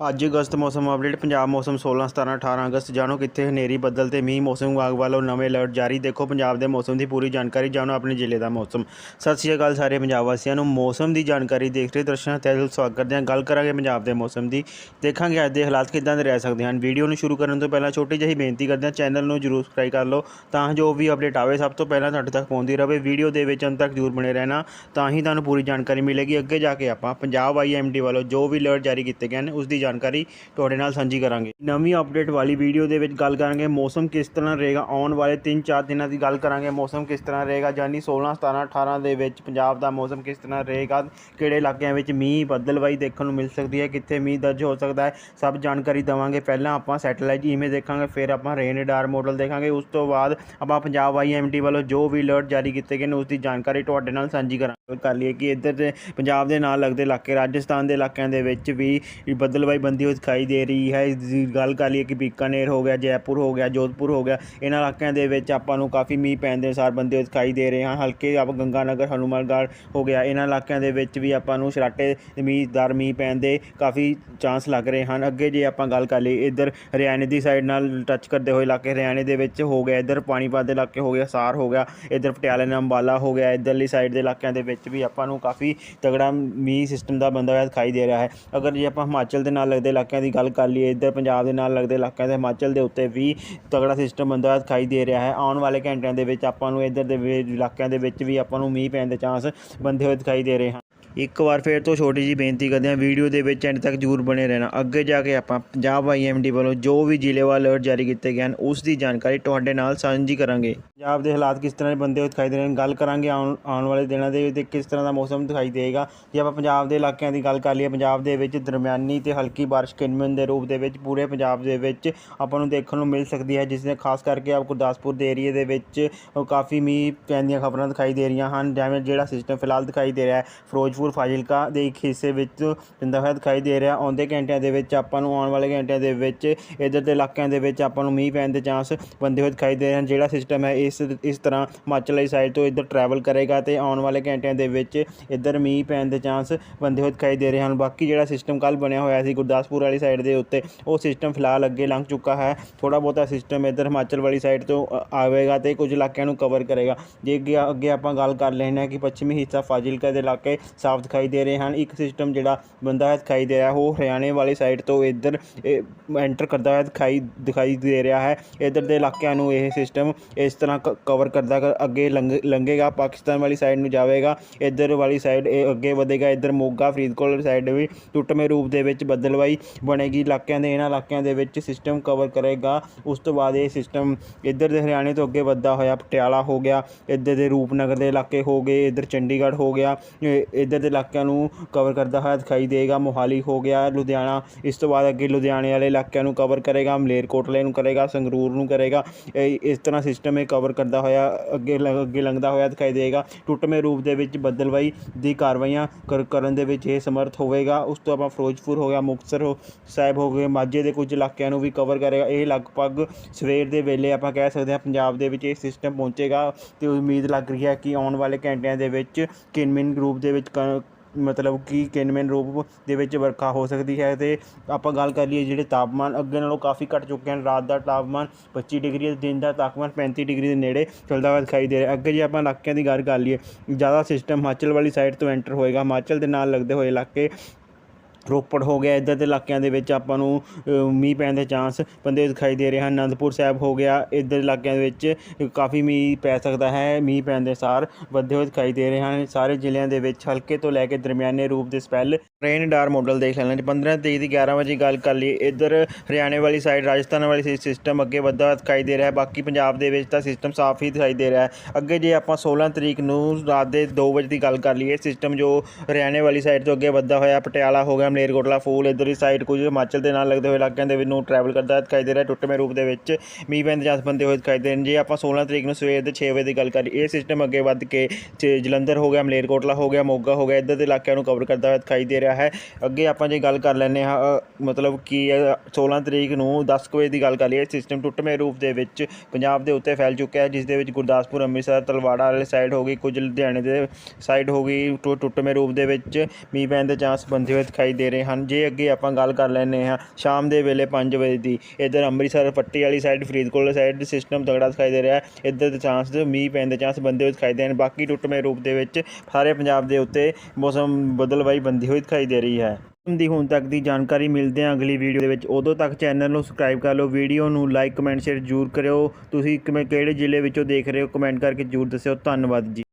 ਅੱਜ ਅਗਸਤ ਮੌਸਮ ਅਪਡੇਟ, ਪੰਜਾਬ ਮੌਸਮ 16 17 18 ਅਗਸਤ, ਜਾਣੋ ਕਿੱਥੇ ਹਨੇਰੀ, ਬੱਦਲ ਤੇ ਮੀਂਹ, ਮੌਸਮ ਵਿਭਾਗ ਵੱਲੋਂ ਨਵੇਂ ਅਲਰਟ ਜਾਰੀ। ਦੇਖੋ, ਪੰਜਾਬ ਦੇ ਮੌਸਮ ਦੀ ਪੂਰੀ ਜਾਣਕਾਰੀ, ਜਾਣੋ ਆਪਣੇ ਜ਼ਿਲ੍ਹੇ ਦਾ ਮੌਸਮ। ਸਤਿ ਸ਼੍ਰੀ ਅਕਾਲ ਸਾਰੇ ਪੰਜਾਬ ਵਾਸੀਆਂ ਨੂੰ। ਮੌਸਮ ਦੀ ਜਾਣਕਾਰੀ ਦੇਖ ਰਹੇ ਦਰਸ਼ਕਾਂ ਤਹਿ ਦਿਲ ਸਵਾਗਤ ਕਰਦੇ ਹਾਂ। ਗੱਲ ਕਰਾਂਗੇ ਪੰਜਾਬ ਦੇ ਮੌਸਮ ਦੀ। ਦੇਖਾਂਗੇ ਅੱਜ ਦੇ ਹਾਲਾਤ ਕਿੱਦਾਂ ਦੇ ਰਹਿ ਸਕਦੇ ਹਨ। ਵੀਡੀਓ ਨੂੰ ਸ਼ੁਰੂ ਕਰਨ ਤੋਂ ਪਹਿਲਾਂ ਛੋਟੀ ਜਿਹੀ ਬੇਨਤੀ ਕਰਦੇ ਹਾਂ। ਚੈਨਲ ਨੂੰ ਜਰੂਰ ਸਬਸਕ੍ਰਾਈਬ ਕਰ ਲਓ, ਤਾਂ ਜੋ ਵੀ ਅਪਡੇਟ ਆਵੇ। ਸਭ ਤੋਂ ਪਹਿਲਾਂ ਤੁਹਾਡੇ ਤੱਕ ਪਹੁੰਚਦੀ ਰਹੇ ਵੀਡੀਓ ਦੇ ਵਿੱਚ ਅੰਤ ਤੱਕ ਜਰੂਰ ਬਣੇ ਰਹਿਣਾ, ਤਾਂ ਹੀ ਤੁਹਾਨੂੰ ਪੂਰੀ ਜਾਣਕਾਰੀ ਮਿਲੇਗੀ। ਅੱਗੇ ਜਾ ਕੇ ਆਪਾਂ ਪੰਜਾਬ ਆਈਐਮਡੀ ਵੱਲੋਂ ਜੋ ਵੀ ਅਲਰਟ ਜਾਰੀ ਕੀਤੇ ਗਏ ਹਨ, ਉਸ ਦੀ ਜਾਣਕਾਰੀ ਤੁਹਾਡੇ ਨਾਲ ਸਾਂਝੀ ਕਰਾਂਗੇ। ਨਵੀਂ ਅਪਡੇਟ ਵਾਲੀ ਵੀਡੀਓ ਦੇ ਵਿੱਚ ਗੱਲ ਕਰਾਂਗੇ ਮੌਸਮ ਕਿਸ ਤਰ੍ਹਾਂ ਰਹੇਗਾ। ਆਉਣ ਵਾਲੇ 3-4 ਦਿਨਾਂ ਦੀ ਗੱਲ ਕਰਾਂਗੇ ਮੌਸਮ ਕਿਸ ਤਰ੍ਹਾਂ ਰਹੇਗਾ। ਯਾਨੀ 16 17 18 ਦੇ ਵਿੱਚ ਪੰਜਾਬ ਦਾ ਮੌਸਮ ਕਿਸ ਤਰ੍ਹਾਂ ਰਹੇਗਾ। ਕਿਹੜੇ ਇਲਾਕਿਆਂ ਵਿੱਚ ਮੀਂਹ ਬੱਦਲਵਾਈ ਦੇਖਣ ਨੂੰ ਮਿਲ ਸਕਦੀ ਹੈ, ਕਿੱਥੇ ਮੀਂਹ ਦਰਜ ਹੋ ਸਕਦਾ ਹੈ, ਸਭ ਜਾਣਕਾਰੀ ਦਵਾਂਗੇ। ਪਹਿਲਾਂ ਆਪਾਂ ਸੈਟੇਲਾਈਟ ਇਮੇਜ ਦੇਖਾਂਗੇ, ਫਿਰ ਆਪਾਂ ਰੇਨ ਰਡਾਰ ਮਾਡਲ ਦੇਖਾਂਗੇ। ਉਸ ਤੋਂ ਬਾਅਦ ਆਪਾਂ ਪੰਜਾਬ ਆਈਐਮਡੀ ਵੱਲੋਂ ਜੋ ਵੀ ਅਲਰਟ ਜਾਰੀ ਕੀਤੇ ਗਏ ਨੇ, ਉਸ ਦੀ ਜਾਣਕਾਰੀ ਤੁਹਾਡੇ ਨਾਲ ਸਾਂਝੀ ਕਰਾਂਗੇ। ਕਰ ਲਈਏ ਕਿ ਇੱਧਰ ਦੇ ਪੰਜਾਬ ਦੇ ਨਾਲ ਲੱਗਦੇ ਇਲਾਕੇ, ਰਾਜਸਥਾਨ ਦੇ ਇਲਾਕਿਆਂ ਦੇ ਵਿੱਚ ਵੀ ਬੱਦਲਵਾਈ ਬੰਦੀ ਹੋਈ ਦਿਖਾਈ ਦੇ ਰਹੀ ਹੈ। ਇਸ ਦੀ ਗੱਲ ਕਰ ਲਈਏ ਕਿ ਬੀਕਾਨੇਰ ਹੋ ਗਿਆ, ਜੈਪੁਰ ਹੋ ਗਿਆ, ਜੋਧਪੁਰ ਹੋ ਗਿਆ, ਇਹਨਾਂ ਇਲਾਕਿਆਂ ਦੇ ਵਿੱਚ ਆਪਾਂ ਨੂੰ ਕਾਫੀ ਮੀਂਹ ਪੈਣ ਦੇ ਅਨੁਸਾਰ ਬੰਦੇ ਹੋਏ ਦਿਖਾਈ ਦੇ ਰਹੇ ਹਨ ਹਲਕੇ ਆਪ ਗੰਗਾਨਗਰ, ਹਨੂਮਾਨਗੜ੍ਹ ਹੋ ਗਿਆ, ਇਹਨਾਂ ਇਲਾਕਿਆਂ ਦੇ ਵਿੱਚ ਵੀ ਆਪਾਂ ਨੂੰ ਸ਼ਰਾਟੇ ਮੀਂਹ ਮੀਂਹਦਾਰ ਮੀਂਹ ਪੈਣ ਦੇ ਕਾਫੀ ਚਾਂਸ ਲੱਗ ਰਹੇ ਹਨ। ਅੱਗੇ ਜੇ ਆਪਾਂ ਗੱਲ ਕਰ ਲਈਏ, ਇੱਧਰ ਹਰਿਆਣੇ ਦੀ ਸਾਈਡ ਨਾਲ ਟੱਚ ਕਰਦੇ ਹੋਏ ਇਲਾਕੇ, ਹਰਿਆਣੇ ਦੇ ਵਿੱਚ ਹੋ ਗਿਆ, ਇੱਧਰ ਪਾਣੀਪਤ ਦੇ ਇਲਾਕੇ ਹੋ ਗਿਆ, ਸਾਰ ਹੋ ਗਿਆ, ਇੱਧਰ ਪਟਿਆਲੇ ਨਾਲ ਅੰਬਾਲਾ ਹੋ ਗਿਆ, ਇੱਧਰਲੀ ਸਾਈਡ ਦੇ ਇਲਾਕਿਆਂ ਦੇ ਵਿੱਚ ਵੀ ਆਪਾਂ ਨੂੰ ਕਾਫੀ ਤਗੜਾ ਮੀਂਹ ਸਿਸਟਮ ਦਾ ਬੰਦਾ ਹੋਇਆ ਦਿਖਾਈ ਦੇ ਰਿਹਾ ਹੈ। ਅਗਰ ਜੇ ਆਪਾਂ ਹਿਮਾਚਲ ਦੇ ਨਾਲ ਲੱਗਦੇ ਇਲਾਕਿਆਂ ਦੀ ਗੱਲ ਕਰ ਲਈਏ, ਇੱਧਰ ਪੰਜਾਬ ਦੇ ਨਾਲ ਲੱਗਦੇ ਇਲਾਕਿਆਂ ਦੇ ਹਿਮਾਚਲ ਦੇ ਉੱਤੇ ਵੀ ਤਗੜਾ ਸਿਸਟਮ ਬੰਦਾ ਹੋਇਆ ਦਿਖਾਈ ਦੇ ਰਿਹਾ ਹੈ। ਆਉਣ ਵਾਲੇ ਘੰਟਿਆਂ ਦੇ ਵਿੱਚ ਆਪਾਂ ਨੂੰ ਇੱਧਰ ਦੇ ਇਲਾਕਿਆਂ ਦੇ ਵਿੱਚ ਵੀ ਆਪਾਂ ਨੂੰ ਮੀਂਹ ਪੈਣ ਦੇ ਚਾਂਸ ਬੰਦੇ ਹੋਏ ਦਿਖਾਈ ਦੇ ਰਹੇ ਹਨ। ਇੱਕ ਵਾਰ ਫਿਰ ਤੋਂ ਛੋਟੀ ਜੀ ਬੇਨਤੀ ਕਰਦੇ ਹਾਂ, ਵੀਡੀਓ ਦੇ ਵਿੱਚ ਐਂਡ ਤੱਕ ਜਰੂਰ ਬਣੇ ਰਹਿਣਾ। ਅੱਗੇ ਜਾ ਕੇ ਆਪਾਂ ਪੰਜਾਬ ਆਈਐਮਡੀ ਵੱਲੋਂ ਜੋ ਵੀ ਜ਼ਿਲ੍ਹੇਵਾਰ ਅਲਰਟ ਜਾਰੀ ਕੀਤੇ ਗਏ ਹਨ, ਉਸ ਦੀ ਜਾਣਕਾਰੀ ਤੁਹਾਡੇ ਨਾਲ ਸਾਂਝੀ ਕਰਾਂਗੇ। ਪੰਜਾਬ ਦੇ ਹਾਲਾਤ ਕਿਸ ਤਰ੍ਹਾਂ ਦੇ ਬੰਦੇ ਹੋਏ ਦਿਖਾਈ ਦੇ ਰਹੇ ਨੇ ਗੱਲ ਕਰਾਂਗੇ ਆਉਣ ਆਉਣ ਵਾਲੇ ਦਿਨਾਂ ਦੇ ਵਿੱਚ ਕਿਸ ਤਰ੍ਹਾਂ ਦਾ ਮੌਸਮ ਦਿਖਾਈ ਦੇਗਾ ਜੇ ਆਪਾਂ ਪੰਜਾਬ ਦੇ ਇਲਾਕਿਆਂ ਦੀ ਗੱਲ ਕਰ ਲਈਏ, ਪੰਜਾਬ ਦੇ ਵਿੱਚ ਦਰਮਿਆਨੀ ਤੇ ਹਲਕੀ ਬਾਰਿਸ਼ ਕਿਨਮਨ ਦੇ ਰੂਪ ਦੇ ਵਿੱਚ ਪੂਰੇ ਪੰਜਾਬ ਦੇ ਵਿੱਚ ਆਪਾਂ ਨੂੰ ਦੇਖਣ ਨੂੰ ਮਿਲ ਸਕਦੀ ਹੈ, ਜਿਸ ਨੇ ਖਾਸ ਕਰਕੇ ਆਪ ਗੁਰਦਾਸਪੁਰ ਦੇ ਏਰੀਏ ਦੇ ਵਿੱਚ ਕਾਫੀ ਮੀਂਹ ਪੈਣ ਦੀਆਂ ਖਬਰਾਂ ਦਿਖਾਈ ਦੇ ਰਹੀਆਂ ਹਨ, ਜਿਵੇਂ ਜਿਹੜਾ ਸਿਸਟਮ ਫਿਲਹਾਲ ਦਿਖਾਈ ਦੇ ਰਿਹਾ ਹੈ, ਫਿਰੋਜ਼ਪੁਰ ਫਾਜ਼ਿਲਕਾ ਦੇ ਇੱਕ ਹਿੱਸੇ ਵਿੱਚ ਜਿੰਦਾ ਹੋਇਆ ਦਿਖਾਈ ਦੇ ਰਿਹਾ। ਆਉਂਦੇ ਘੰਟਿਆਂ ਦੇ ਵਿੱਚ ਆਪਾਂ ਨੂੰ, ਆਉਣ ਵਾਲੇ ਘੰਟਿਆਂ ਦੇ ਵਿੱਚ ਇੱਧਰ ਦੇ ਇਲਾਕਿਆਂ ਦੇ ਵਿੱਚ ਆਪਾਂ ਨੂੰ ਮੀਂਹ ਪੈਣ ਦੇ ਚਾਂਸ ਬੰਦੇ ਹੋਏ ਦਿਖਾਈ ਦੇ ਰਹੇ ਹਨ। ਜਿਹੜਾ ਸਿਸਟਮ ਹੈ, ਇਸ ਇਸ ਤਰ੍ਹਾਂ ਹਿਮਾਚਲ ਵਾਲੀ ਸਾਈਡ ਤੋਂ ਇੱਧਰ ਟਰੈਵਲ ਕਰੇਗਾ ਤੇ ਆਉਣ ਵਾਲੇ ਘੰਟਿਆਂ ਦੇ ਵਿੱਚ ਇੱਧਰ ਮੀਂਹ ਪੈਣ ਦੇ ਚਾਂਸ ਬੰਦੇ ਹੋਏ ਦਿਖਾਈ ਦੇ ਰਹੇ ਹਨ। ਬਾਕੀ ਜਿਹੜਾ ਸਿਸਟਮ ਕੱਲ ਬਣਿਆ ਹੋਇਆ ਸੀ ਗੁਰਦਾਸਪੁਰ ਵਾਲੀ ਸਾਈਡ ਦੇ ਉੱਤੇ, ਉਹ ਸਿਸਟਮ ਫਿਲਹਾਲ ਅੱਗੇ ਲੰਘ ਚੁੱਕਾ ਹੈ। ਥੋੜਾ ਬਹੁਤਾ ਸਿਸਟਮ ਇੱਧਰ ਹਿਮਾਚਲ ਵਾਲੀ ਸਾਈਡ ਤੋਂ ਆਵੇਗਾ ਤੇ ਕੁਝ ਇਲਾਕਿਆਂ ਨੂੰ ਕਵਰ ਕਰੇਗਾ। ਜੇ ਅੱਗੇ ਅੱਗੇ ਆਪਾਂ ਗੱਲ ਕਰ ਲੈਣਾ ਕਿ ਪੱਛਮੀ ਹਿੱਸਾ ਫਾਜ਼ਿਲਕਾ ਦੇ ਇਲਾਕੇ ਸਾਫ਼ ਦਿਖਾਈ ਦੇ ਰਹੇ ਹਨ। ਇੱਕ ਸਿਸਟਮ ਜਿਹੜਾ ਬੰਦਾ ਹੋਇਆ ਦਿਖਾਈ ਦੇ ਰਿਹਾ, ਉਹ ਹਰਿਆਣੇ ਵਾਲੀ ਸਾਈਡ ਤੋਂ ਇੱਧਰ ਐਂਟਰ ਕਰਦਾ ਹੋਇਆ ਦਿਖਾਈ ਦਿਖਾਈ ਦੇ ਰਿਹਾ ਹੈ। ਇੱਧਰ ਦੇ ਇਲਾਕਿਆਂ ਨੂੰ ਇਹ ਸਿਸਟਮ ਇਸ ਤਰ੍ਹਾਂ ਕਵਰ ਕਰਦਾ ਕਰ ਅੱਗੇ ਲੰਘ- ਲੰਘੇਗਾ, ਪਾਕਿਸਤਾਨ ਵਾਲੀ ਸਾਈਡ ਨੂੰ ਜਾਵੇਗਾ। ਇੱਧਰ ਵਾਲੀ ਸਾਈਡ ਇਹ ਅੱਗੇ ਵਧੇਗਾ। ਇੱਧਰ ਮੋਗਾ, ਫਰੀਦਕੋਟ ਵਾਲੀ ਸਾਈਡ ਵੀ ਟੁੱਟਵੇਂ ਰੂਪ ਦੇ ਵਿੱਚ ਬੱਦਲਵਾਈ ਬਣੇਗੀ। ਇਲਾਕਿਆਂ ਦੇ, ਇਹਨਾਂ ਇਲਾਕਿਆਂ ਦੇ ਵਿੱਚ ਸਿਸਟਮ ਕਵਰ ਕਰੇਗਾ। ਉਸ ਤੋਂ ਬਾਅਦ ਇਹ ਸਿਸਟਮ ਇੱਧਰ ਦੇ ਹਰਿਆਣੇ ਤੋਂ ਅੱਗੇ ਵੱਧਦਾ ਹੋਇਆ ਪਟਿਆਲਾ ਹੋ ਗਿਆ। ਇੱਧਰ ਦੇ ਰੂਪਨਗਰ ਦੇ ਇਲਾਕੇ ਹੋ ਗਏ। ਇੱਧਰ ਚੰਡੀਗੜ੍ਹ ਹੋ ਗਿਆ। ਇੱਧਰ ਦੇ ਇਲਾਕਿਆਂ ਨੂੰ ਕਵਰ ਕਰਦਾ ਹੋਇਆ ਦਿਖਾਈ ਦੇਗਾ। ਮੋਹਾਲੀ ਹੋ ਗਿਆ, ਲੁਧਿਆਣਾ। ਇਸ ਤੋਂ ਬਾਅਦ ਅੱਗੇ ਲੁਧਿਆਣੇ ਵਾਲੇ ਇਲਾਕਿਆਂ ਨੂੰ ਕਵਰ ਕਰੇਗਾ। ਮਲੇਰਕੋਟਲੇ ਨੂੰ ਕਰੇਗਾ, ਸੰਗਰੂਰ ਨੂੰ ਕਰੇਗਾ। ਇਹ- ਇਸ ਤਰ੍ਹਾਂ ਸਿਸਟਮ ਇਹ ਕਵਰ ਕਰਦਾ ਹੋਇਆ, ਅੱਗੇ ਲੰਘ- ਅੱਗੇ ਲੰਘਦਾ ਹੋਇਆ ਦਿਖਾਈ ਦੇਗਾ। ਟੁੱਟਵੇਂ ਰੂਪ ਦੇ ਵਿੱਚ ਬੱਦਲਵਾਈ ਦੀ ਕਾਰਵਾਈਆਂ ਕਰ- ਕਰਨ ਦੇ ਵਿੱਚ ਇਹ ਸਮਰਥ ਹੋਵੇਗਾ। ਉਸ ਤੋਂ ਆਪਾਂ ਫਿਰੋਜ਼ਪੁਰ ਹੋ ਗਿਆ, ਮੁਕਤਸਰ ਹੋ- ਸਾਹਿਬ ਹੋ ਗਏ। ਮਾਝੇ ਦੇ ਕੁਝ ਇਲਾਕਿਆਂ ਨੂੰ ਵੀ ਕਵਰ ਕਰੇਗਾ। ਇਹ ਲਗਭਗ ਸਵੇਰ ਦੇ ਵੇਲੇ ਆਪਾਂ ਕਹਿ ਸਕਦੇ ਹਾਂ ਪੰਜਾਬ ਦੇ ਵਿੱਚ ਇਹ ਸਿਸਟਮ ਪਹੁੰਚੇਗਾ। ਤੇ ਉਮੀਦ ਲੱਗ ਰਹੀ ਹੈ ਕਿ ਆਉਣ ਵਾਲੇ ਘੰਟਿਆਂ ਦੇ ਵਿੱਚ ਕਿਨਮਿਨ ਗਰੁੱਪ ਦੇ ਵਿੱਚ ਕ- ਮਤਲਬ ਕਿ ਕਿਨਮਿਨ ਰੂਪ ਦੇ ਵਿੱਚ ਵਰਖਾ ਹੋ ਸਕਦੀ ਹੈ ਅਤੇ ਆਪਾਂ ਗੱਲ ਕਰ ਲਈਏ ਜਿਹੜੇ ਤਾਪਮਾਨ ਅੱਗੇ ਨਾਲੋਂ ਕਾਫੀ ਘਟ ਚੁੱਕੇ ਹਨ, ਰਾਤ ਦਾ ਤਾਪਮਾਨ 25 ਡਿਗਰੀ ਅਤੇ ਦਿਨ ਦਾ ਤਾਪਮਾਨ 35 ਡਿਗਰੀ ਦੇ ਨੇੜੇ ਚੱਲਦਾ ਹੋਇਆ ਦਿਖਾਈ ਦੇ ਰਿਹਾ। ਅੱਗੇ ਜੇ ਆਪਾਂ ਇਲਾਕਿਆਂ ਦੀ ਗੱਲ ਕਰ ਲਈਏ, ਜ਼ਿਆਦਾ ਸਿਸਟਮ ਹਿਮਾਚਲ ਵਾਲੀ ਸਾਈਡ ਤੋਂ ਐਂਟਰ ਹੋਏਗਾ। ਹਿਮਾਚਲ ਦੇ ਨਾਲ ਲੱਗਦੇ ਹੋਏ ਇਲਾਕੇ ਰੋਪੜ ਹੋ ਗਿਆ, ਇੱਧਰ ਦੇ ਇਲਾਕਿਆਂ ਦੇ ਵਿੱਚ ਆਪਾਂ ਨੂੰ ਮੀਂਹ ਪੈਣ ਦੇ ਚਾਂਸ ਬੰਦੇ ਦਿਖਾਈ ਦੇ ਰਹੇ ਹਨ। ਅਨੰਦਪੁਰ ਸਾਹਿਬ ਹੋ ਗਿਆ, ਇੱਧਰ ਇਲਾਕਿਆਂ ਦੇ ਵਿੱਚ ਕਾਫੀ ਮੀਂਹ ਪੈ ਸਕਦਾ ਹੈ। ਮੀਂਹ ਪੈਣ ਦੇ ਸਾਰ ਵੱਧੇ ਹੋਏ ਦਿਖਾਈ ਦੇ ਰਹੇ ਹਨ। ਸਾਰੇ ਜ਼ਿਲ੍ਹਿਆਂ ਦੇ ਵਿੱਚ ਹਲਕੇ ਤੋਂ ਲੈ ਕੇ ਦਰਮਿਆਨੇ ਰੂਪ ਦੇ ਸਪੈਲ ਰੇਨ ਡਾਰ ਮਾਡਲ ਦੇਖ ਲੈਣਾ 15 ਤਰੀਕ ਦੀ 11 ਵਜੇ ਗੱਲ ਕਰ ਲਈ ਇੱਧਰ ਹਰਿਆਣੇ ਵਾਲੀ ਸਾਈਡ ਰਾਜਸਥਾਨ ਵਾਲੀ ਸਿਸਟਮ ਅੱਗੇ ਵੱਧਦਾ ਦਿਖਾਈ ਦੇ ਰਿਹਾ ਹੈ। ਬਾਕੀ ਪੰਜਾਬ ਦੇ ਵਿੱਚ ਤਾਂ ਸਿਸਟਮ ਸਾਫ਼ ਹੀ ਦਿਖਾਈ ਦੇ ਰਿਹਾ ਹੈ। ਅੱਗੇ ਜੇ ਆਪਾਂ 16 ਤਰੀਕ ਨੂੰ ਰਾਤ ਦੇ 2 ਵਜੇ ਦੀ ਗੱਲ ਕਰ ਲਈਏ ਸਿਸਟਮ ਜੋ ਹਰਿਆਣੇ ਵਾਲੀ ਸਾਈਡ ਤੋਂ ਅੱਗੇ ਵੱਧਦਾ ਹੋਇਆ, ਪਟਿਆਲਾ ਹੋ ਗਿਆ ਮਲੇਰਕੋਟਲਾ ਫੂਲ ਇੱਧਰਲੀ ਸਾਈਡ ਕੁਝ ਹਿਮਾਚਲ ਦੇ ਨਾਲ ਲੱਗਦੇ ਹੋਏ ਇਲਾਕਿਆਂ ਦੇ ਵਿੱਚ ਨੂੰ ਟਰੈਵਲ ਕਰਦਾ ਦਿਖਾਈ ਦੇ ਰਿਹਾ। ਟੁੱਟਵੇਂ ਰੂਪ ਦੇ ਵਿੱਚ ਮੀਂਹ ਪੈਣ ਦੇ ਚਾਂਸ ਬੰਦੇ ਹੋਏ ਦਿਖਾਈ ਦੇ ਰਹੇ ਨੇ। ਜੇ ਆਪਾਂ 16 ਤਰੀਕ ਨੂੰ ਸਵੇਰ ਦੇ 6 ਵਜੇ ਦੀ ਗੱਲ ਕਰੀਏ ਇਹ ਸਿਸਟਮ ਅੱਗੇ ਵੱਧ ਕੇ ਚ- ਜਲੰਧਰ ਹੋ ਗਿਆ ਮਲੇਰਕੋਟਲਾ ਹੋ ਗਿਆ ਮੋਗਾ ਹੋ ਗਿਆ ਇੱਧਰ ਦੇ ਇਲਾਕਿਆਂ ਨੂੰ ਕਵਰ ਕਰਦਾ ਹੋਇਆ ਦਿਖਾਈ ਦੇ ਰਿਹਾ ਹੈ। ਅੱਗੇ ਆਪਾਂ ਜੇ ਗੱਲ ਕਰ ਲੈਂਦੇ ਹਾਂ ਮਤਲਬ ਕਿ ਅ, 16 ਤਰੀਕ ਨੂੰ 10 ਕੁ ਵਜੇ ਦੀ ਗੱਲ ਕਰ ਲਈਏ ਸਿਸਟਮ ਟੁੱਟਵੇਂ ਰੂਪ ਦੇ ਵਿੱਚ ਪੰਜਾਬ ਦੇ ਉੱਤੇ ਫੈਲ ਚੁੱਕਿਆ ਹੈ ਜਿਸ ਦੇ ਵਿੱਚ ਗੁਰਦਾਸਪੁਰ ਅੰਮ੍ਰਿਤਸਰ ਤਲਵਾੜਾ ਵਾਲੇ ਸਾਈਡ ਹੋ ਗਈ ਕੁਝ ਲੁਧਿਆਣੇ ਦੇ ਸਾਈਡ ਹੋ ਗਈ ਟੁ- ਟੁੱਟਵੇਂ ਰੂਪ ਦੇ ਵਿੱਚ ਮੀਂਹ ਪੈਣ ਦੇ ਚਾਂਸ ਬੰਦੇ ਹੋਏ ਦਿਖਾਈ ਦੇ ਦੇ ਰਹੇ ਹਨ। ਜੇ ਅੱਗੇ ਆਪਾਂ ਗੱਲ ਕਰ ਲੈਂਦੇ ਹਾਂ, ਸ਼ਾਮ ਦੇ ਵੇਲੇ 5 ਵਜੇ ਦੀ, ਇੱਧਰ ਅੰਮ੍ਰਿਤਸਰ ਪੱਟੀ ਵਾਲੀ ਸਾਈਡ ਫਰੀਦਕੋਟ ਵਾਲੀ ਸਾਈਡ ਸਿਸਟਮ ਤਗੜਾ ਦਿਖਾਈ ਦੇ ਰਿਹਾ ਹੈ। ਇੱਧਰ ਦੇ ਚਾਂਸ ਮੀਂਹ ਪੈਣ ਦੇ ਚਾਂਸ ਬੰਦੇ ਹੋਏ ਦਿਖਾਈ ਦੇ ਹਨ ਬਾਕੀ ਟੁੱਟਵੇਂ ਰੂਪ ਦੇ ਵਿੱਚ ਸਾਰੇ ਪੰਜਾਬ ਦੇ ਉੱਤੇ ਮੌਸਮ ਬਦਲਵਾਈ ਬੰਦੀ ਹੋਈ ਦਿਖਾਈ ਦੇ ਰਹੀ ਹੈ। ਮੌਸਮ ਦੀ ਹੁਣ ਤੱਕ ਦੀ ਜਾਣਕਾਰੀ ਮਿਲਦੇ ਹਾਂ ਅਗਲੀ ਵੀਡੀਓ ਦੇ ਵਿੱਚ। ਉਦੋਂ ਤੱਕ ਚੈਨਲ ਨੂੰ ਸਬਸਕ੍ਰਾਈਬ ਕਰ ਲਓ ਵੀਡੀਓ ਨੂੰ ਲਾਈਕ ਕਮੈਂਟ ਸ਼ੇਅਰ ਜ਼ਰੂਰ ਕਰਿਓ। ਤੁਸੀਂ ਕਿਵੇਂ, ਕਿਹੜੇ ਜ਼ਿਲ੍ਹੇ ਵਿੱਚੋਂ ਦੇਖ ਰਹੇ ਹੋ ਕਮੈਂਟ ਕਰਕੇ ਜ਼ਰੂਰ ਦੱਸਿਓ। ਧੰਨਵਾਦ ਜੀ।